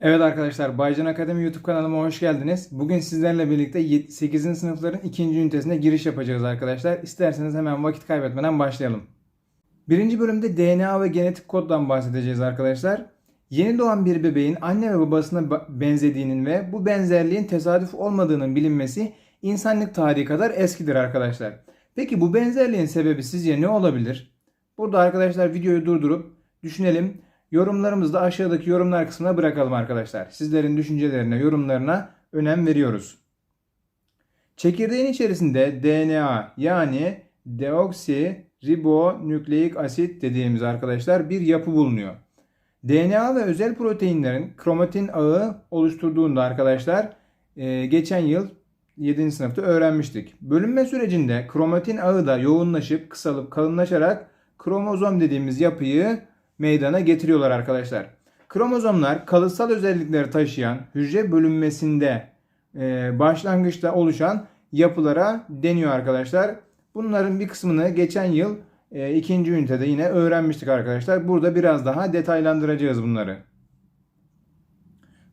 Evet arkadaşlar Baycan Akademi YouTube kanalıma hoş geldiniz. Bugün sizlerle birlikte 8. sınıfların 2. ünitesine giriş yapacağız arkadaşlar. İsterseniz hemen vakit kaybetmeden başlayalım. Birinci bölümde DNA ve genetik koddan bahsedeceğiz arkadaşlar. Yeni doğan bir bebeğin anne ve babasına ba- benzediğinin ve bu benzerliğin tesadüf olmadığının bilinmesi insanlık tarihi kadar eskidir arkadaşlar. Peki bu benzerliğin sebebi sizce ne olabilir? Burada arkadaşlar videoyu durdurup düşünelim. Yorumlarımızı da aşağıdaki yorumlar kısmına bırakalım arkadaşlar. Sizlerin düşüncelerine, yorumlarına önem veriyoruz. Çekirdeğin içerisinde DNA yani deoksiribonükleik asit dediğimiz arkadaşlar bir yapı bulunuyor. DNA ve özel proteinlerin kromatin ağı oluşturduğunda arkadaşlar e, geçen yıl 7. sınıfta öğrenmiştik. Bölünme sürecinde kromatin ağı da yoğunlaşıp kısalıp kalınlaşarak kromozom dediğimiz yapıyı meydana getiriyorlar arkadaşlar. Kromozomlar kalıtsal özellikleri taşıyan hücre bölünmesinde e, başlangıçta oluşan yapılara deniyor arkadaşlar. Bunların bir kısmını geçen yıl e, ikinci ünitede yine öğrenmiştik arkadaşlar. Burada biraz daha detaylandıracağız bunları.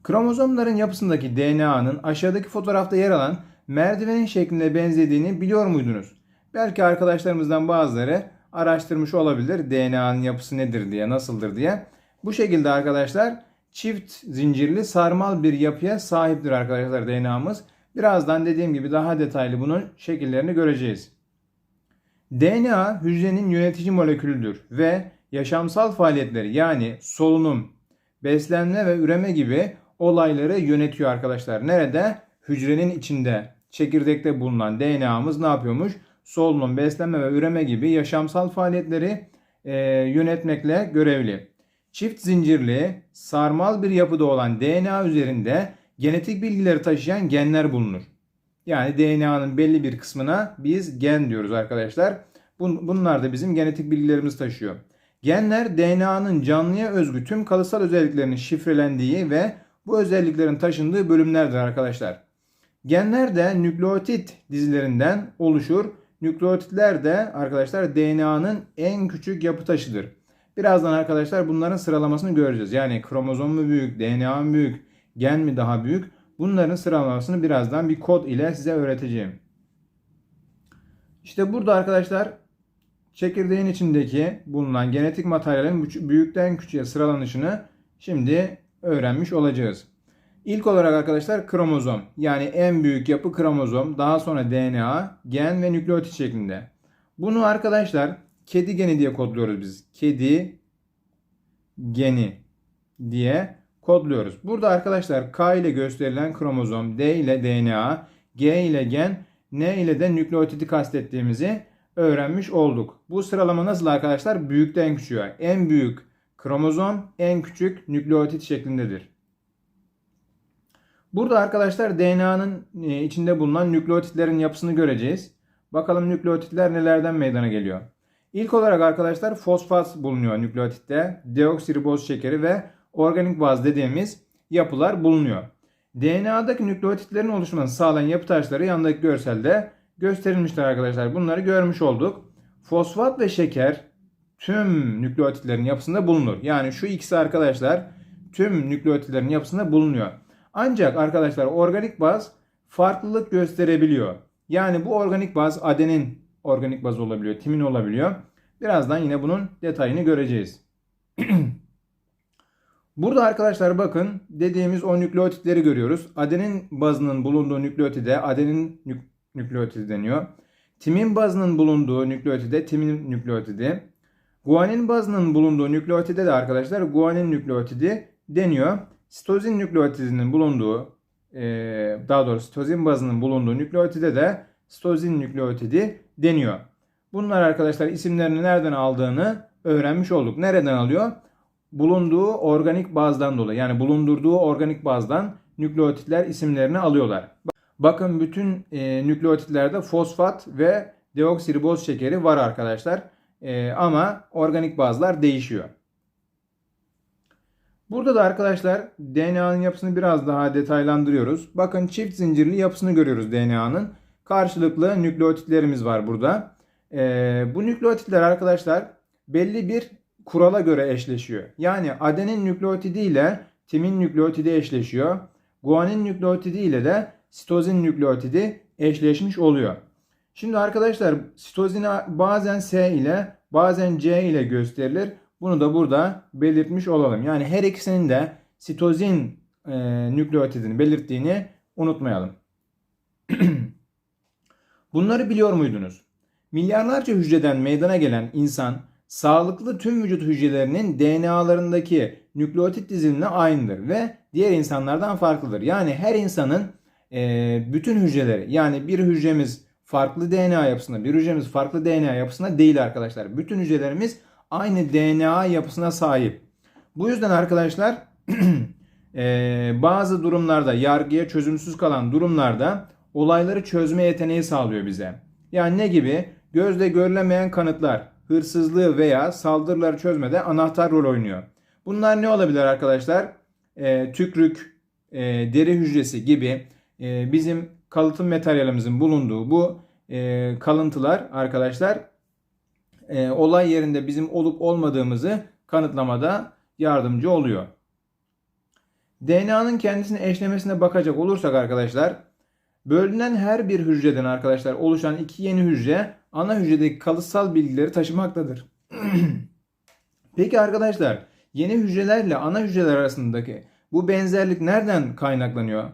Kromozomların yapısındaki DNA'nın aşağıdaki fotoğrafta yer alan merdivenin şeklinde benzediğini biliyor muydunuz? Belki arkadaşlarımızdan bazıları araştırmış olabilir DNA'nın yapısı nedir diye, nasıldır diye. Bu şekilde arkadaşlar çift zincirli sarmal bir yapıya sahiptir arkadaşlar DNA'mız. Birazdan dediğim gibi daha detaylı bunun şekillerini göreceğiz. DNA hücrenin yönetici molekülüdür ve yaşamsal faaliyetleri yani solunum, beslenme ve üreme gibi olayları yönetiyor arkadaşlar. Nerede? Hücrenin içinde, çekirdekte bulunan DNA'mız ne yapıyormuş? Solunum, beslenme ve üreme gibi yaşamsal faaliyetleri e, yönetmekle görevli. Çift zincirli, sarmal bir yapıda olan DNA üzerinde genetik bilgileri taşıyan genler bulunur. Yani DNA'nın belli bir kısmına biz gen diyoruz arkadaşlar. Bunlar da bizim genetik bilgilerimizi taşıyor. Genler DNA'nın canlıya özgü tüm kalıtsal özelliklerinin şifrelendiği ve bu özelliklerin taşındığı bölümlerdir arkadaşlar. Genler de nükleotit dizilerinden oluşur. Nükleotitler de arkadaşlar DNA'nın en küçük yapı taşıdır. Birazdan arkadaşlar bunların sıralamasını göreceğiz. Yani kromozom mu büyük, DNA mı büyük, gen mi daha büyük? Bunların sıralamasını birazdan bir kod ile size öğreteceğim. İşte burada arkadaşlar çekirdeğin içindeki bulunan genetik materyalin büyükten küçüğe sıralanışını şimdi öğrenmiş olacağız. İlk olarak arkadaşlar kromozom. Yani en büyük yapı kromozom. Daha sonra DNA, gen ve nükleotit şeklinde. Bunu arkadaşlar kedi geni diye kodluyoruz biz. Kedi geni diye kodluyoruz. Burada arkadaşlar K ile gösterilen kromozom, D ile DNA, G ile gen, N ile de nükleotidi kastettiğimizi öğrenmiş olduk. Bu sıralama nasıl arkadaşlar? Büyükten küçüğe. En büyük kromozom, en küçük nükleotit şeklindedir. Burada arkadaşlar DNA'nın e, içinde bulunan nükleotitlerin yapısını göreceğiz. Bakalım nükleotitler nelerden meydana geliyor. İlk olarak arkadaşlar fosfat bulunuyor nükleotitte. Deoksiriboz şekeri ve organik baz dediğimiz yapılar bulunuyor. DNA'daki nükleotitlerin oluşmasını sağlayan yapı taşları yandaki görselde gösterilmiştir arkadaşlar. Bunları görmüş olduk. Fosfat ve şeker tüm nükleotitlerin yapısında bulunur. Yani şu ikisi arkadaşlar tüm nükleotitlerin yapısında bulunuyor. Ancak arkadaşlar organik baz farklılık gösterebiliyor. Yani bu organik baz adenin organik baz olabiliyor, timin olabiliyor. Birazdan yine bunun detayını göreceğiz. Burada arkadaşlar bakın dediğimiz o nükleotitleri görüyoruz. Adenin bazının bulunduğu nükleotide adenin nük nükleotidi deniyor. Timin bazının bulunduğu nükleotide timin nükleotidi. Guanin bazının bulunduğu nükleotide de arkadaşlar guanin nükleotidi deniyor. Sitozin nükleotidinin bulunduğu daha doğrusu sitozin bazının bulunduğu nükleotide de sitozin nükleotidi deniyor. Bunlar arkadaşlar isimlerini nereden aldığını öğrenmiş olduk. Nereden alıyor? Bulunduğu organik bazdan dolayı yani bulundurduğu organik bazdan nükleotitler isimlerini alıyorlar. Bakın bütün e, nükleotitlerde fosfat ve deoksiriboz şekeri var arkadaşlar. E, ama organik bazlar değişiyor. Burada da arkadaşlar DNA'nın yapısını biraz daha detaylandırıyoruz. Bakın çift zincirli yapısını görüyoruz DNA'nın. Karşılıklı nükleotitlerimiz var burada. Ee, bu nükleotitler arkadaşlar belli bir kurala göre eşleşiyor. Yani adenin nükleotidi ile timin nükleotidi eşleşiyor. Guanin nükleotidi ile de sitozin nükleotidi eşleşmiş oluyor. Şimdi arkadaşlar sitozin bazen S ile bazen C ile gösterilir. Bunu da burada belirtmiş olalım. Yani her ikisinin de sitozin e, nükleotidini belirttiğini unutmayalım. Bunları biliyor muydunuz? Milyarlarca hücreden meydana gelen insan sağlıklı tüm vücut hücrelerinin DNA'larındaki nükleotit dizilimine aynıdır ve diğer insanlardan farklıdır. Yani her insanın e, bütün hücreleri yani bir hücremiz farklı DNA yapısında bir hücremiz farklı DNA yapısında değil arkadaşlar. Bütün hücrelerimiz aynı DNA yapısına sahip. Bu yüzden arkadaşlar e, bazı durumlarda yargıya çözümsüz kalan durumlarda olayları çözme yeteneği sağlıyor bize. Yani ne gibi? Gözle görülemeyen kanıtlar, hırsızlığı veya saldırıları çözmede anahtar rol oynuyor. Bunlar ne olabilir arkadaşlar? E, tükrük, e, deri hücresi gibi e, bizim kalıtım materyalimizin bulunduğu bu e, kalıntılar arkadaşlar e, olay yerinde bizim olup olmadığımızı kanıtlamada yardımcı oluyor. DNA'nın kendisini eşlemesine bakacak olursak arkadaşlar bölünen her bir hücreden arkadaşlar oluşan iki yeni hücre ana hücredeki kalıtsal bilgileri taşımaktadır. Peki arkadaşlar yeni hücrelerle ana hücreler arasındaki bu benzerlik nereden kaynaklanıyor?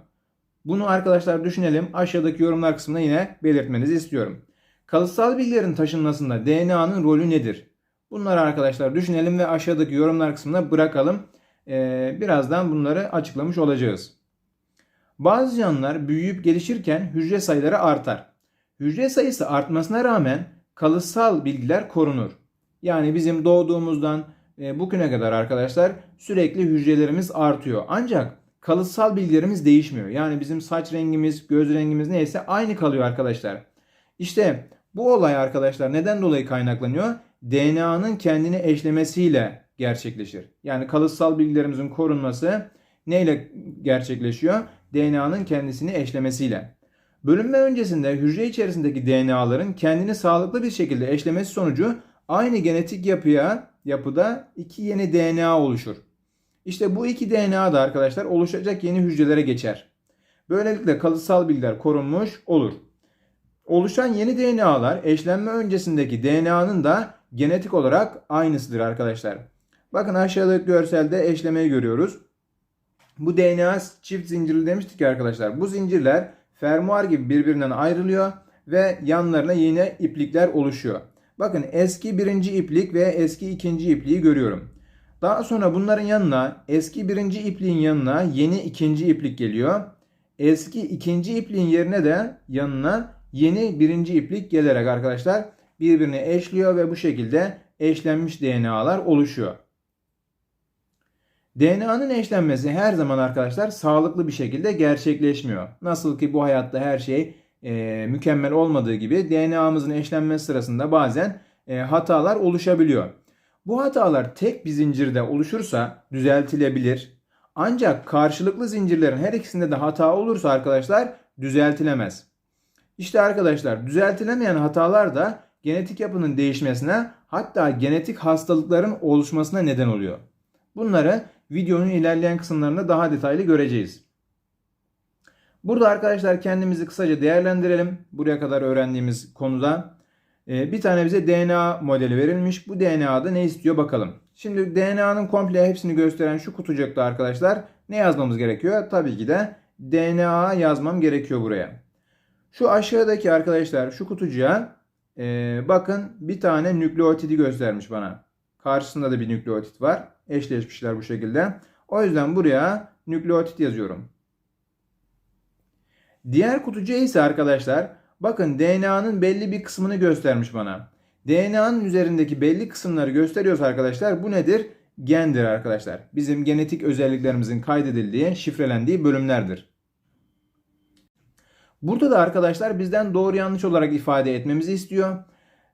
Bunu arkadaşlar düşünelim. Aşağıdaki yorumlar kısmına yine belirtmenizi istiyorum. Kalıtsal bilgilerin taşınmasında DNA'nın rolü nedir? Bunları arkadaşlar düşünelim ve aşağıdaki yorumlar kısmına bırakalım. Ee, birazdan bunları açıklamış olacağız. Bazı canlılar büyüyüp gelişirken hücre sayıları artar. Hücre sayısı artmasına rağmen kalıtsal bilgiler korunur. Yani bizim doğduğumuzdan e, bugüne kadar arkadaşlar sürekli hücrelerimiz artıyor. Ancak kalıtsal bilgilerimiz değişmiyor. Yani bizim saç rengimiz, göz rengimiz neyse aynı kalıyor arkadaşlar. İşte bu olay arkadaşlar neden dolayı kaynaklanıyor? DNA'nın kendini eşlemesiyle gerçekleşir. Yani kalıtsal bilgilerimizin korunması neyle gerçekleşiyor? DNA'nın kendisini eşlemesiyle. Bölünme öncesinde hücre içerisindeki DNA'ların kendini sağlıklı bir şekilde eşlemesi sonucu aynı genetik yapıya yapıda iki yeni DNA oluşur. İşte bu iki DNA da arkadaşlar oluşacak yeni hücrelere geçer. Böylelikle kalıtsal bilgiler korunmuş olur. Oluşan yeni DNA'lar eşlenme öncesindeki DNA'nın da genetik olarak aynısıdır arkadaşlar. Bakın aşağıdaki görselde eşlemeyi görüyoruz. Bu DNA çift zincirli demiştik arkadaşlar. Bu zincirler fermuar gibi birbirinden ayrılıyor ve yanlarına yine iplikler oluşuyor. Bakın eski birinci iplik ve eski ikinci ipliği görüyorum. Daha sonra bunların yanına eski birinci ipliğin yanına yeni ikinci iplik geliyor. Eski ikinci ipliğin yerine de yanına yeni birinci iplik gelerek arkadaşlar birbirini eşliyor ve bu şekilde eşlenmiş DNA'lar oluşuyor. DNA'nın eşlenmesi her zaman arkadaşlar sağlıklı bir şekilde gerçekleşmiyor. Nasıl ki bu hayatta her şey e, mükemmel olmadığı gibi DNA'mızın eşlenmesi sırasında bazen e, hatalar oluşabiliyor. Bu hatalar tek bir zincirde oluşursa düzeltilebilir. Ancak karşılıklı zincirlerin her ikisinde de hata olursa arkadaşlar düzeltilemez. İşte arkadaşlar düzeltilemeyen hatalar da genetik yapının değişmesine hatta genetik hastalıkların oluşmasına neden oluyor. Bunları videonun ilerleyen kısımlarında daha detaylı göreceğiz. Burada arkadaşlar kendimizi kısaca değerlendirelim. Buraya kadar öğrendiğimiz konuda. Ee, bir tane bize DNA modeli verilmiş. Bu DNA'da ne istiyor bakalım. Şimdi DNA'nın komple hepsini gösteren şu kutucukta arkadaşlar ne yazmamız gerekiyor? Tabii ki de DNA yazmam gerekiyor buraya. Şu aşağıdaki arkadaşlar şu kutucuğa e, bakın bir tane nükleotidi göstermiş bana. Karşısında da bir nükleotit var. Eşleşmişler bu şekilde. O yüzden buraya nükleotit yazıyorum. Diğer kutucuğa ise arkadaşlar bakın DNA'nın belli bir kısmını göstermiş bana. DNA'nın üzerindeki belli kısımları gösteriyorsa arkadaşlar bu nedir? Gendir arkadaşlar. Bizim genetik özelliklerimizin kaydedildiği, şifrelendiği bölümlerdir. Burada da arkadaşlar bizden doğru yanlış olarak ifade etmemizi istiyor.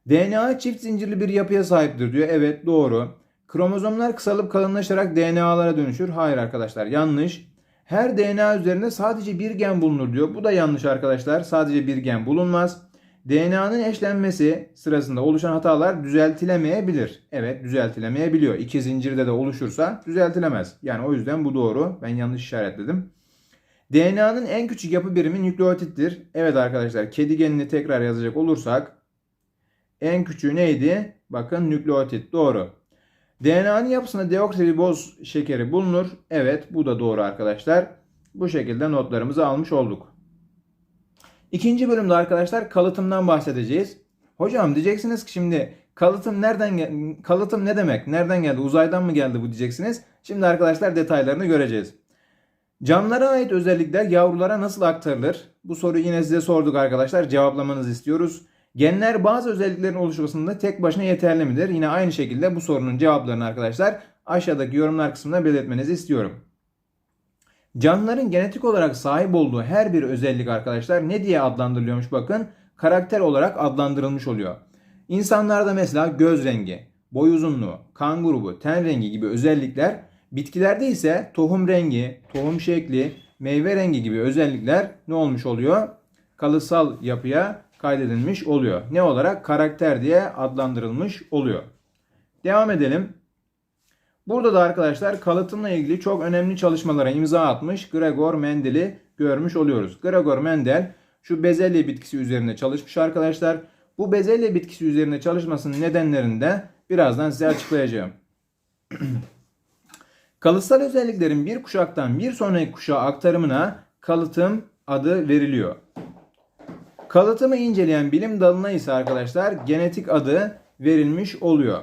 DNA çift zincirli bir yapıya sahiptir diyor. Evet doğru. Kromozomlar kısalıp kalınlaşarak DNA'lara dönüşür. Hayır arkadaşlar yanlış. Her DNA üzerinde sadece bir gen bulunur diyor. Bu da yanlış arkadaşlar. Sadece bir gen bulunmaz. DNA'nın eşlenmesi sırasında oluşan hatalar düzeltilemeyebilir. Evet düzeltilemeyebiliyor. İki zincirde de oluşursa düzeltilemez. Yani o yüzden bu doğru. Ben yanlış işaretledim. DNA'nın en küçük yapı birimi nükleotittir. Evet arkadaşlar kedi genini tekrar yazacak olursak en küçüğü neydi? Bakın nükleotit doğru. DNA'nın yapısında deoksiriboz şekeri bulunur. Evet bu da doğru arkadaşlar. Bu şekilde notlarımızı almış olduk. İkinci bölümde arkadaşlar kalıtımdan bahsedeceğiz. Hocam diyeceksiniz ki şimdi kalıtım nereden kalıtım ne demek? Nereden geldi? Uzaydan mı geldi bu diyeceksiniz. Şimdi arkadaşlar detaylarını göreceğiz. Canlılara ait özellikler yavrulara nasıl aktarılır? Bu soruyu yine size sorduk arkadaşlar. Cevaplamanızı istiyoruz. Genler bazı özelliklerin oluşmasında tek başına yeterli midir? Yine aynı şekilde bu sorunun cevaplarını arkadaşlar aşağıdaki yorumlar kısmında belirtmenizi istiyorum. Canlıların genetik olarak sahip olduğu her bir özellik arkadaşlar ne diye adlandırılıyormuş bakın. Karakter olarak adlandırılmış oluyor. İnsanlarda mesela göz rengi, boy uzunluğu, kan grubu, ten rengi gibi özellikler, bitkilerde ise tohum rengi, tohum şekli, meyve rengi gibi özellikler ne olmuş oluyor? Kalıtsal yapıya kaydedilmiş oluyor. Ne olarak? Karakter diye adlandırılmış oluyor. Devam edelim. Burada da arkadaşlar kalıtımla ilgili çok önemli çalışmalara imza atmış Gregor Mendel'i görmüş oluyoruz. Gregor Mendel şu bezelye bitkisi üzerinde çalışmış arkadaşlar. Bu bezelye bitkisi üzerinde çalışmasının nedenlerini de birazdan size açıklayacağım. Kalıtsal özelliklerin bir kuşaktan bir sonraki kuşağa aktarımına kalıtım adı veriliyor. Kalıtımı inceleyen bilim dalına ise arkadaşlar genetik adı verilmiş oluyor.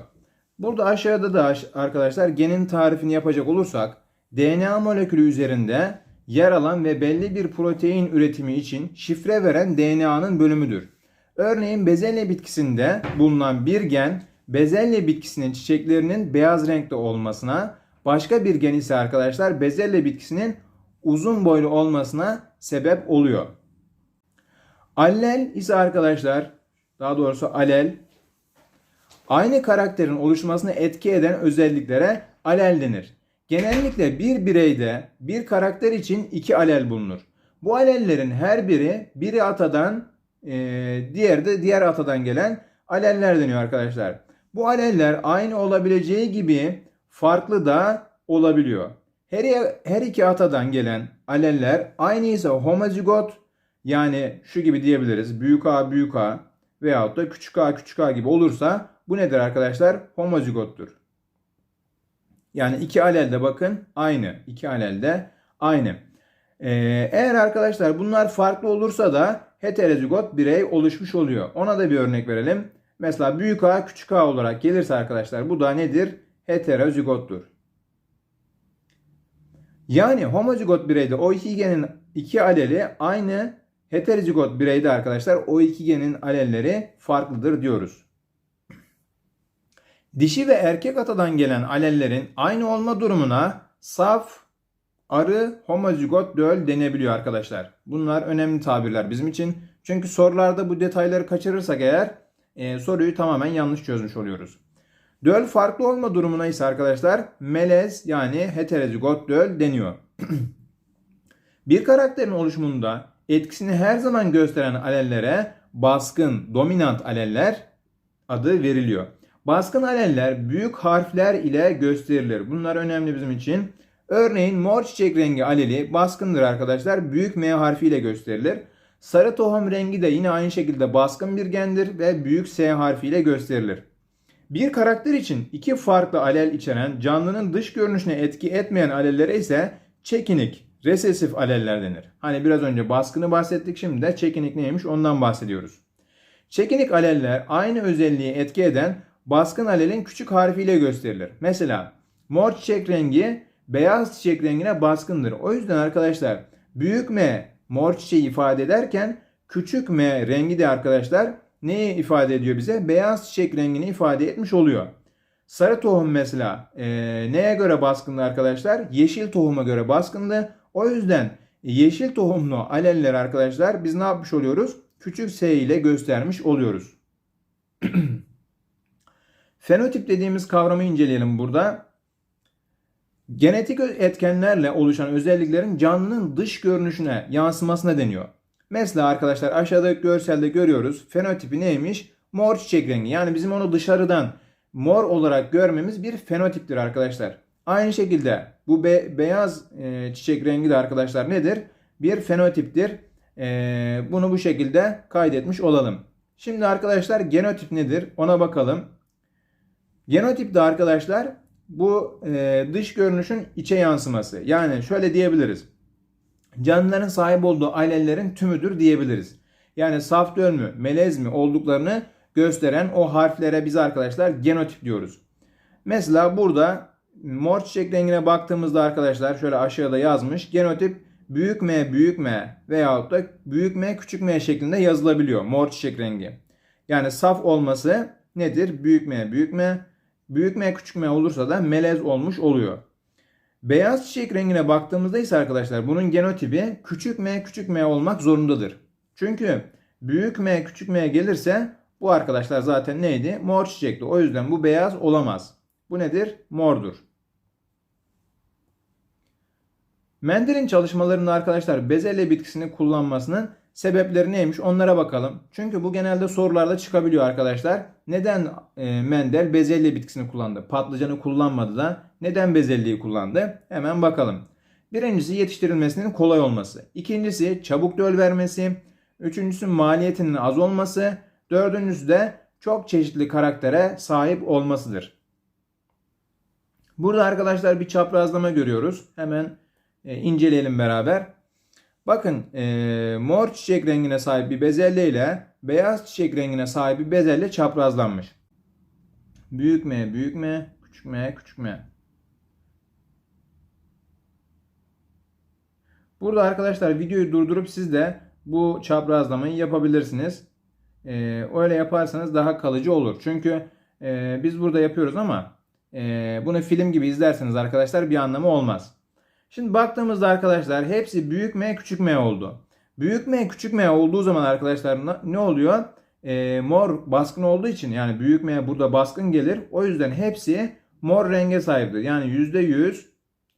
Burada aşağıda da arkadaşlar genin tarifini yapacak olursak DNA molekülü üzerinde yer alan ve belli bir protein üretimi için şifre veren DNA'nın bölümüdür. Örneğin bezelye bitkisinde bulunan bir gen bezelye bitkisinin çiçeklerinin beyaz renkte olmasına, başka bir gen ise arkadaşlar bezelye bitkisinin uzun boylu olmasına sebep oluyor. Allel ise arkadaşlar daha doğrusu alel aynı karakterin oluşmasına etki eden özelliklere alel denir. Genellikle bir bireyde bir karakter için iki alel bulunur. Bu alellerin her biri biri atadan e, diğeri de diğer atadan gelen aleller deniyor arkadaşlar. Bu aleller aynı olabileceği gibi farklı da olabiliyor. Her, her iki atadan gelen aleller aynı ise homozigot yani şu gibi diyebiliriz. Büyük A büyük A veyahut da küçük a küçük a gibi olursa bu nedir arkadaşlar? Homozigottur. Yani iki alelde bakın aynı. İki alelde aynı. Ee, eğer arkadaşlar bunlar farklı olursa da heterozigot birey oluşmuş oluyor. Ona da bir örnek verelim. Mesela büyük A küçük A olarak gelirse arkadaşlar bu da nedir? Heterozigottur. Yani homozigot bireyde o iki genin iki aleli aynı Heterozigot bireyde arkadaşlar o iki genin alelleri farklıdır diyoruz. Dişi ve erkek atadan gelen alellerin aynı olma durumuna saf arı homozigot döl denebiliyor arkadaşlar. Bunlar önemli tabirler bizim için. Çünkü sorularda bu detayları kaçırırsak eğer e, soruyu tamamen yanlış çözmüş oluyoruz. Döl farklı olma durumuna ise arkadaşlar melez yani heterozigot döl deniyor. Bir karakterin oluşumunda etkisini her zaman gösteren alellere baskın, dominant aleller adı veriliyor. Baskın aleller büyük harfler ile gösterilir. Bunlar önemli bizim için. Örneğin mor çiçek rengi aleli baskındır arkadaşlar. Büyük M harfi ile gösterilir. Sarı tohum rengi de yine aynı şekilde baskın bir gendir ve büyük S harfi ile gösterilir. Bir karakter için iki farklı alel içeren canlının dış görünüşüne etki etmeyen alellere ise çekinik, resesif aleller denir. Hani biraz önce baskını bahsettik şimdi de çekinik neymiş ondan bahsediyoruz. Çekinik aleller aynı özelliği etki eden baskın alelin küçük harfiyle gösterilir. Mesela mor çiçek rengi beyaz çiçek rengine baskındır. O yüzden arkadaşlar büyük M mor çiçeği ifade ederken küçük M rengi de arkadaşlar neyi ifade ediyor bize? Beyaz çiçek rengini ifade etmiş oluyor. Sarı tohum mesela e, neye göre baskındı arkadaşlar? Yeşil tohuma göre baskındı. O yüzden yeşil tohumlu aleller arkadaşlar biz ne yapmış oluyoruz? Küçük s ile göstermiş oluyoruz. Fenotip dediğimiz kavramı inceleyelim burada. Genetik etkenlerle oluşan özelliklerin canlının dış görünüşüne yansımasına deniyor. Mesela arkadaşlar aşağıdaki görselde görüyoruz. Fenotipi neymiş? Mor çiçek rengi. Yani bizim onu dışarıdan mor olarak görmemiz bir fenotiptir arkadaşlar. Aynı şekilde bu be- beyaz e, çiçek rengi de arkadaşlar nedir? Bir fenotiptir. E, bunu bu şekilde kaydetmiş olalım. Şimdi arkadaşlar genotip nedir? Ona bakalım. Genotip de arkadaşlar bu e, dış görünüşün içe yansıması. Yani şöyle diyebiliriz. Canlıların sahip olduğu alellerin tümüdür diyebiliriz. Yani saf döl mü, melez mi olduklarını gösteren o harflere biz arkadaşlar genotip diyoruz. Mesela burada mor çiçek rengine baktığımızda arkadaşlar şöyle aşağıda yazmış. Genotip büyük M büyük M veyahut da büyük M küçük M şeklinde yazılabiliyor mor çiçek rengi. Yani saf olması nedir? Büyük M büyük M. Büyük M küçük M olursa da melez olmuş oluyor. Beyaz çiçek rengine baktığımızda ise arkadaşlar bunun genotipi küçük m küçük m olmak zorundadır. Çünkü büyük m küçük m gelirse bu arkadaşlar zaten neydi? Mor çiçekti. O yüzden bu beyaz olamaz. Bu nedir? Mordur. Mendel'in çalışmalarında arkadaşlar bezelye bitkisini kullanmasının sebepleri neymiş onlara bakalım. Çünkü bu genelde sorularda çıkabiliyor arkadaşlar. Neden e, Mendel bezelye bitkisini kullandı? Patlıcanı kullanmadı da neden bezelyeyi kullandı? Hemen bakalım. Birincisi yetiştirilmesinin kolay olması. İkincisi çabuk döl vermesi. Üçüncüsü maliyetinin az olması. Dördüncüsü de çok çeşitli karaktere sahip olmasıdır. Burada arkadaşlar bir çaprazlama görüyoruz. Hemen e, inceleyelim beraber. Bakın e, mor çiçek rengine sahip bir bezelye ile beyaz çiçek rengine sahip bir bezelye çaprazlanmış. Büyük M, büyük M, küçük M, küçük M. Burada arkadaşlar videoyu durdurup siz de bu çaprazlamayı yapabilirsiniz. E, öyle yaparsanız daha kalıcı olur. Çünkü e, biz burada yapıyoruz ama e, bunu film gibi izlerseniz arkadaşlar bir anlamı olmaz. Şimdi baktığımızda arkadaşlar hepsi büyük M küçük M oldu. Büyük M küçük M olduğu zaman arkadaşlar ne oluyor? E, mor baskın olduğu için yani büyük M burada baskın gelir. O yüzden hepsi mor renge sahiptir. Yani %100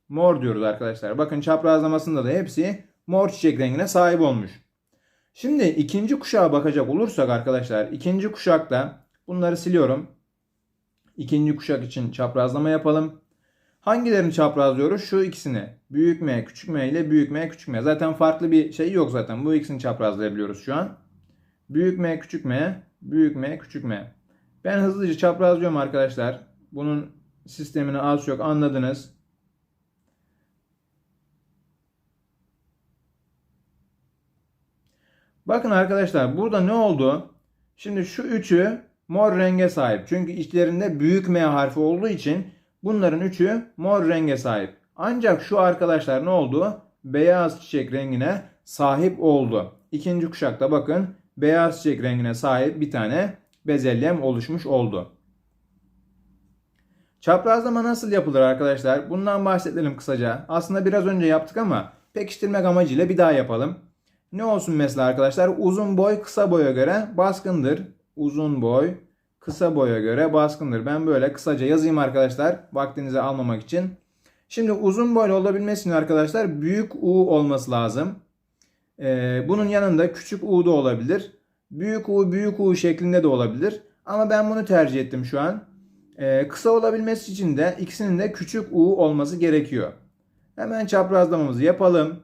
mor diyoruz arkadaşlar. Bakın çaprazlamasında da hepsi mor çiçek rengine sahip olmuş. Şimdi ikinci kuşağa bakacak olursak arkadaşlar ikinci kuşakta bunları siliyorum. İkinci kuşak için çaprazlama yapalım. Hangilerini çaprazlıyoruz? Şu ikisini. Büyük M, küçük M ile büyük M, küçük M. Zaten farklı bir şey yok zaten. Bu ikisini çaprazlayabiliyoruz şu an. Büyük M, küçük M, büyük M, küçük M. Ben hızlıca çaprazlıyorum arkadaşlar. Bunun sistemini az çok anladınız. Bakın arkadaşlar burada ne oldu? Şimdi şu üçü mor renge sahip. Çünkü içlerinde büyük M harfi olduğu için bunların üçü mor renge sahip. Ancak şu arkadaşlar ne oldu? Beyaz çiçek rengine sahip oldu. İkinci kuşakta bakın beyaz çiçek rengine sahip bir tane bezelyem oluşmuş oldu. Çaprazlama nasıl yapılır arkadaşlar? Bundan bahsedelim kısaca. Aslında biraz önce yaptık ama pekiştirmek amacıyla bir daha yapalım. Ne olsun mesela arkadaşlar? Uzun boy kısa boya göre baskındır. Uzun boy kısa boya göre baskındır. Ben böyle kısaca yazayım arkadaşlar. Vaktinizi almamak için. Şimdi uzun boylu olabilmesi için arkadaşlar büyük U olması lazım. Ee, bunun yanında küçük U da olabilir. Büyük U büyük U şeklinde de olabilir. Ama ben bunu tercih ettim şu an. Ee, kısa olabilmesi için de ikisinin de küçük U olması gerekiyor. Hemen çaprazlamamızı yapalım.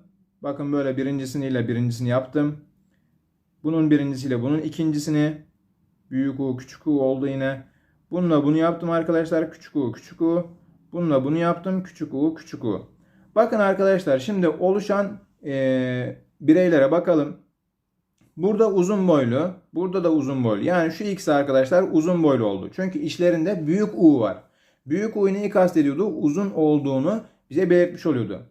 Bakın böyle birincisini birincisini yaptım. Bunun birincisiyle bunun ikincisini. Büyük U küçük U oldu yine. Bununla bunu yaptım arkadaşlar. Küçük U küçük U. Bununla bunu yaptım. Küçük U küçük U. Bakın arkadaşlar şimdi oluşan e, bireylere bakalım. Burada uzun boylu. Burada da uzun boylu. Yani şu ikisi arkadaşlar uzun boylu oldu. Çünkü içlerinde büyük U var. Büyük U neyi kastediyordu? Uzun olduğunu bize belirtmiş oluyordu.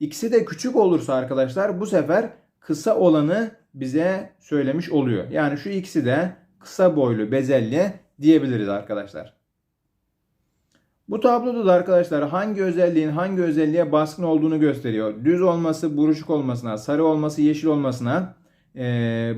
İkisi de küçük olursa arkadaşlar bu sefer kısa olanı bize söylemiş oluyor. Yani şu ikisi de kısa boylu bezelye diyebiliriz arkadaşlar. Bu tabloda da arkadaşlar hangi özelliğin hangi özelliğe baskın olduğunu gösteriyor. Düz olması, buruşuk olmasına, sarı olması, yeşil olmasına e,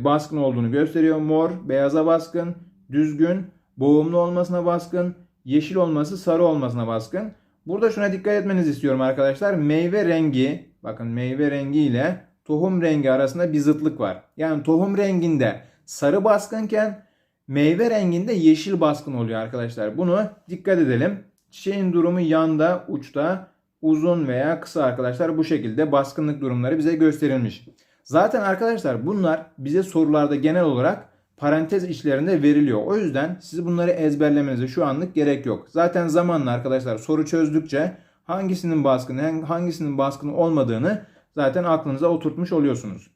baskın olduğunu gösteriyor. Mor, beyaza baskın, düzgün, boğumlu olmasına baskın, yeşil olması, sarı olmasına baskın. Burada şuna dikkat etmenizi istiyorum arkadaşlar. Meyve rengi, bakın meyve rengi ile tohum rengi arasında bir zıtlık var. Yani tohum renginde sarı baskınken meyve renginde yeşil baskın oluyor arkadaşlar. Bunu dikkat edelim. Çiçeğin durumu yanda, uçta, uzun veya kısa arkadaşlar bu şekilde baskınlık durumları bize gösterilmiş. Zaten arkadaşlar bunlar bize sorularda genel olarak parantez içlerinde veriliyor. O yüzden siz bunları ezberlemenize şu anlık gerek yok. Zaten zamanla arkadaşlar soru çözdükçe hangisinin baskın, hangisinin baskın olmadığını zaten aklınıza oturtmuş oluyorsunuz.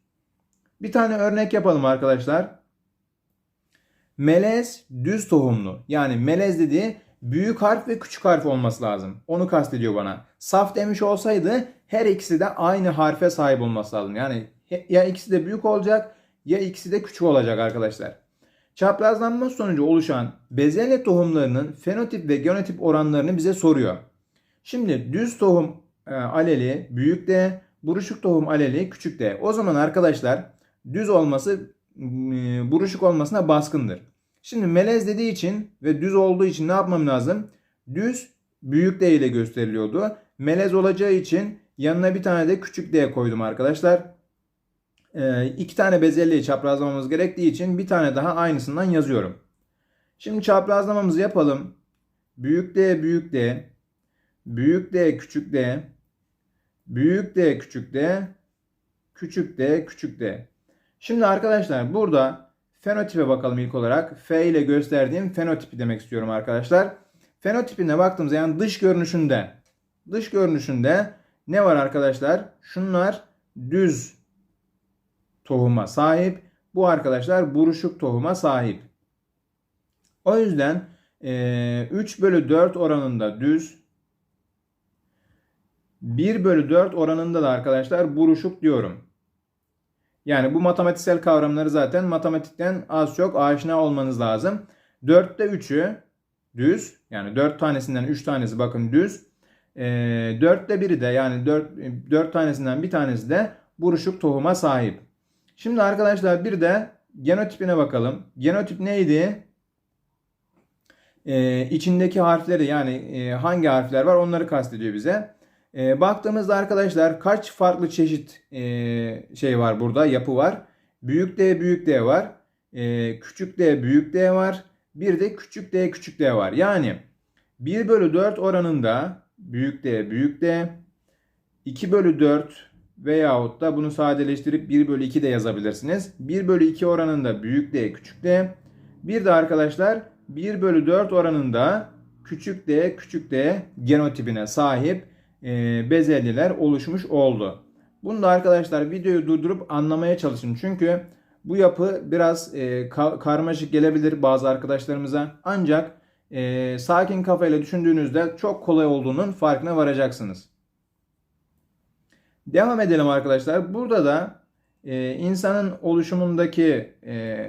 Bir tane örnek yapalım arkadaşlar. Melez düz tohumlu. Yani melez dediği büyük harf ve küçük harf olması lazım. Onu kastediyor bana. Saf demiş olsaydı her ikisi de aynı harfe sahip olması lazım. Yani ya ikisi de büyük olacak ya ikisi de küçük olacak arkadaşlar. Çaprazlanma sonucu oluşan bezelye tohumlarının fenotip ve genotip oranlarını bize soruyor. Şimdi düz tohum e, aleli büyük de, buruşuk tohum aleli küçük de. O zaman arkadaşlar düz olması buruşuk olmasına baskındır. Şimdi melez dediği için ve düz olduğu için ne yapmam lazım? Düz büyük D ile gösteriliyordu. Melez olacağı için yanına bir tane de küçük D koydum arkadaşlar. Ee, iki tane bezelyeyi çaprazlamamız gerektiği için bir tane daha aynısından yazıyorum. Şimdi çaprazlamamızı yapalım. Büyük D, büyük D, büyük D, küçük D, büyük D, küçük D, küçük D, küçük D. Şimdi arkadaşlar burada fenotipe bakalım ilk olarak. F ile gösterdiğim fenotipi demek istiyorum arkadaşlar. Fenotipine baktığımızda yani dış görünüşünde dış görünüşünde ne var arkadaşlar? Şunlar düz tohuma sahip. Bu arkadaşlar buruşuk tohuma sahip. O yüzden 3 bölü 4 oranında düz 1 bölü 4 oranında da arkadaşlar buruşuk diyorum. Yani bu matematiksel kavramları zaten matematikten az çok aşina olmanız lazım. 4'te 3'ü düz. Yani 4 tanesinden 3 tanesi bakın düz. E, 4'te biri de yani 4, 4 tanesinden bir tanesi de buruşuk tohuma sahip. Şimdi arkadaşlar bir de genotipine bakalım. Genotip neydi? Ee, içindeki harfleri yani e, hangi harfler var onları kastediyor bize. E, baktığımızda arkadaşlar kaç farklı çeşit e, şey var burada yapı var. Büyük D büyük D var. E, küçük D büyük D var. Bir de küçük D küçük D var. Yani 1 bölü 4 oranında büyük D büyük D 2 bölü 4 veyahut da bunu sadeleştirip 1 bölü 2 de yazabilirsiniz. 1 bölü 2 oranında büyük D küçük D. Bir de arkadaşlar 1 bölü 4 oranında küçük D küçük D genotipine sahip bezelyeler oluşmuş oldu. Bunu da arkadaşlar videoyu durdurup anlamaya çalışın. Çünkü bu yapı biraz e, ka- karmaşık gelebilir bazı arkadaşlarımıza. Ancak e, sakin kafayla düşündüğünüzde çok kolay olduğunun farkına varacaksınız. Devam edelim arkadaşlar. Burada da e, insanın oluşumundaki e,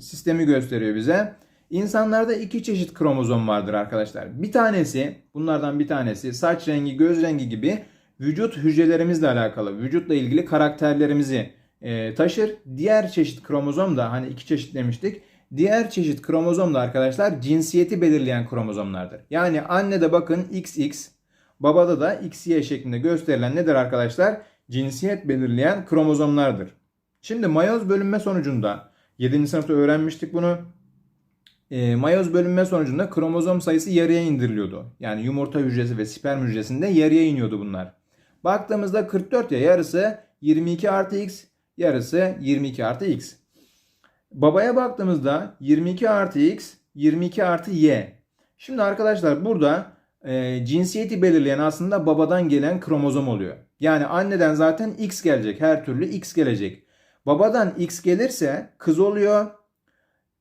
sistemi gösteriyor bize. İnsanlarda iki çeşit kromozom vardır arkadaşlar. Bir tanesi, bunlardan bir tanesi saç rengi, göz rengi gibi vücut hücrelerimizle alakalı, vücutla ilgili karakterlerimizi e, taşır. Diğer çeşit kromozom da hani iki çeşit demiştik. Diğer çeşit kromozom da arkadaşlar cinsiyeti belirleyen kromozomlardır. Yani annede bakın XX, babada da XY şeklinde gösterilen nedir arkadaşlar? Cinsiyet belirleyen kromozomlardır. Şimdi mayoz bölünme sonucunda 7. sınıfta öğrenmiştik bunu e, mayoz bölünme sonucunda kromozom sayısı yarıya indiriliyordu. Yani yumurta hücresi ve sperm hücresinde yarıya iniyordu bunlar. Baktığımızda 44 ya yarısı 22 artı x yarısı 22 artı x. Babaya baktığımızda 22 artı x 22 artı y. Şimdi arkadaşlar burada e, cinsiyeti belirleyen aslında babadan gelen kromozom oluyor. Yani anneden zaten x gelecek. Her türlü x gelecek. Babadan x gelirse kız oluyor.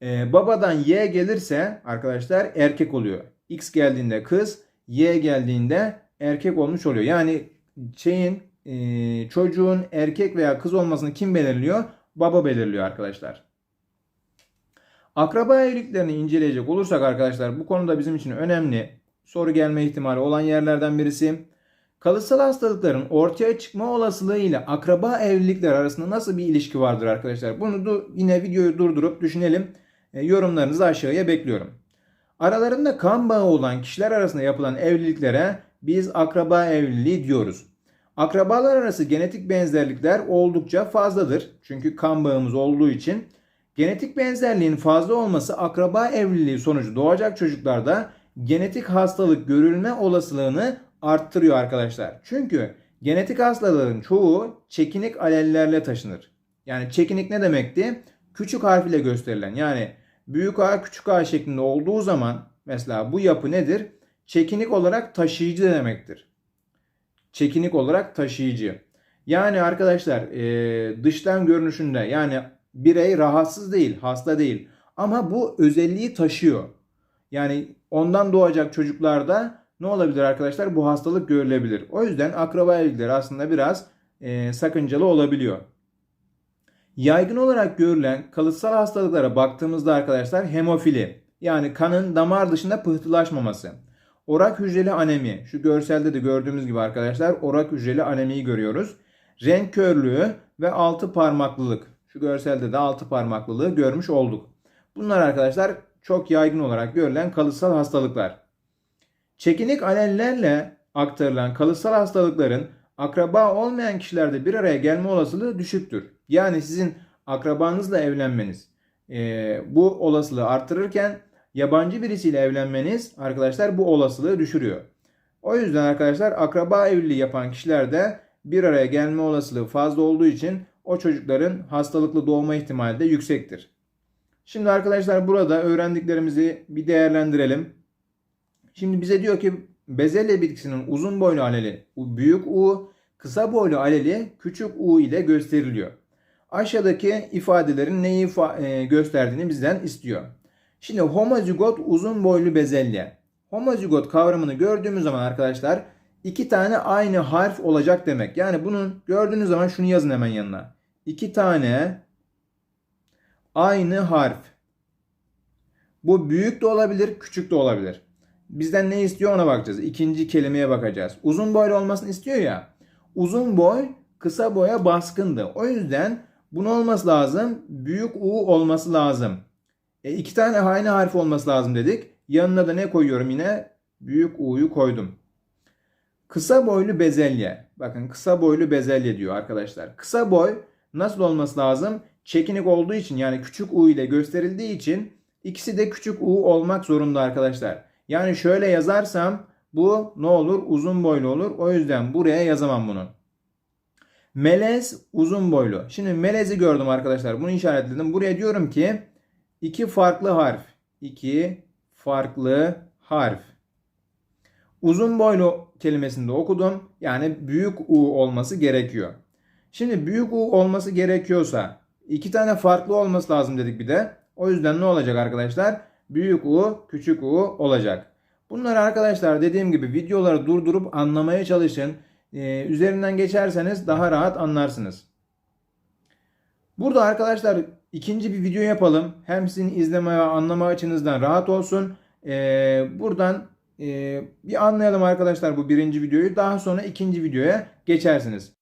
Ee, babadan Y gelirse arkadaşlar erkek oluyor. X geldiğinde kız, Y geldiğinde erkek olmuş oluyor. Yani şeyin e, çocuğun erkek veya kız olmasını kim belirliyor? Baba belirliyor arkadaşlar. Akraba evliliklerini inceleyecek olursak arkadaşlar bu konuda bizim için önemli soru gelme ihtimali olan yerlerden birisi. Kalıtsal hastalıkların ortaya çıkma olasılığı ile akraba evlilikler arasında nasıl bir ilişki vardır arkadaşlar? Bunu da yine videoyu durdurup düşünelim. E, yorumlarınızı aşağıya bekliyorum. Aralarında kan bağı olan kişiler arasında yapılan evliliklere biz akraba evliliği diyoruz. Akrabalar arası genetik benzerlikler oldukça fazladır. Çünkü kan bağımız olduğu için. Genetik benzerliğin fazla olması akraba evliliği sonucu doğacak çocuklarda genetik hastalık görülme olasılığını arttırıyor arkadaşlar. Çünkü genetik hastalıkların çoğu çekinik alellerle taşınır. Yani çekinik ne demekti? Küçük harf ile gösterilen yani büyük A küçük A şeklinde olduğu zaman mesela bu yapı nedir? Çekinik olarak taşıyıcı demektir. Çekinik olarak taşıyıcı. Yani arkadaşlar e, dıştan görünüşünde yani birey rahatsız değil, hasta değil. Ama bu özelliği taşıyor. Yani ondan doğacak çocuklarda ne olabilir arkadaşlar? Bu hastalık görülebilir. O yüzden akraba evlilikleri aslında biraz e, sakıncalı olabiliyor. Yaygın olarak görülen kalıtsal hastalıklara baktığımızda arkadaşlar hemofili yani kanın damar dışında pıhtılaşmaması. Orak hücreli anemi. Şu görselde de gördüğümüz gibi arkadaşlar orak hücreli anemiyi görüyoruz. Renk körlüğü ve altı parmaklılık. Şu görselde de altı parmaklılığı görmüş olduk. Bunlar arkadaşlar çok yaygın olarak görülen kalıtsal hastalıklar. Çekinik alellerle aktarılan kalıtsal hastalıkların akraba olmayan kişilerde bir araya gelme olasılığı düşüktür. Yani sizin akrabanızla evlenmeniz e, bu olasılığı artırırken yabancı birisiyle evlenmeniz arkadaşlar bu olasılığı düşürüyor. O yüzden arkadaşlar akraba evliliği yapan kişilerde bir araya gelme olasılığı fazla olduğu için o çocukların hastalıklı doğma ihtimali de yüksektir. Şimdi arkadaşlar burada öğrendiklerimizi bir değerlendirelim. Şimdi bize diyor ki bezelye bitkisinin uzun boylu aleli büyük U, kısa boylu aleli küçük U ile gösteriliyor. Aşağıdaki ifadelerin neyi ifa- e, gösterdiğini bizden istiyor. Şimdi homozigot uzun boylu bezelye. Homozigot kavramını gördüğümüz zaman arkadaşlar iki tane aynı harf olacak demek. Yani bunun gördüğünüz zaman şunu yazın hemen yanına. İki tane aynı harf. Bu büyük de olabilir, küçük de olabilir. Bizden ne istiyor ona bakacağız. İkinci kelimeye bakacağız. Uzun boylu olmasını istiyor ya. Uzun boy kısa boya baskındı. O yüzden bunun olması lazım. Büyük U olması lazım. E, iki tane aynı harf olması lazım dedik. Yanına da ne koyuyorum yine? Büyük U'yu koydum. Kısa boylu bezelye. Bakın kısa boylu bezelye diyor arkadaşlar. Kısa boy nasıl olması lazım? Çekinik olduğu için yani küçük U ile gösterildiği için ikisi de küçük U olmak zorunda arkadaşlar. Yani şöyle yazarsam bu ne olur? Uzun boylu olur. O yüzden buraya yazamam bunu. Melez uzun boylu. Şimdi melezi gördüm arkadaşlar. Bunu işaretledim. Buraya diyorum ki iki farklı harf. İki farklı harf. Uzun boylu kelimesini de okudum. Yani büyük U olması gerekiyor. Şimdi büyük U olması gerekiyorsa iki tane farklı olması lazım dedik bir de. O yüzden ne olacak arkadaşlar? Büyük U, küçük U olacak. Bunları arkadaşlar dediğim gibi videoları durdurup anlamaya çalışın. Ee, üzerinden geçerseniz daha rahat anlarsınız. Burada arkadaşlar ikinci bir video yapalım. Hem sizin izleme ve anlama açınızdan rahat olsun. Ee, buradan e, bir anlayalım arkadaşlar bu birinci videoyu. Daha sonra ikinci videoya geçersiniz.